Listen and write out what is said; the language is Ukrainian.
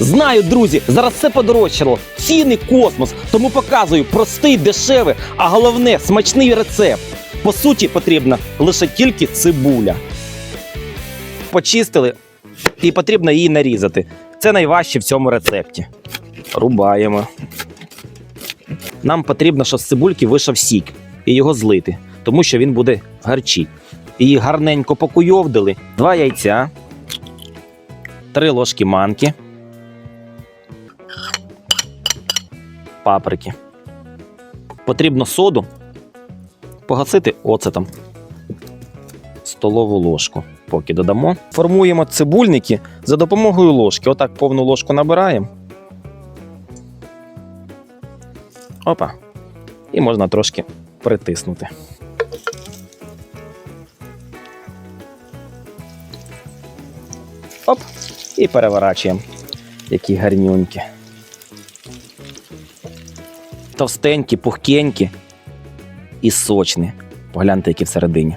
Знаю, друзі, зараз все подорожчало. Ціни космос. Тому показую простий, дешевий, а головне смачний рецепт. По суті, потрібна лише тільки цибуля. Почистили і потрібно її нарізати. Це найважче в цьому рецепті. Рубаємо. Нам потрібно, щоб з цибульки вийшов сік і його злити, тому що він буде гарчить. Її гарненько покуйовдили. Два яйця, три ложки манки, паприки. Потрібно соду погасити оцетом. Столову ложку. Поки додамо. Формуємо цибульники за допомогою ложки. Отак повну ложку набираємо. Опа. І можна трошки притиснути. Оп. І переворачуємо. Які гарнюнькі. Товстенькі, пухкенькі і сочні. Погляньте, які всередині.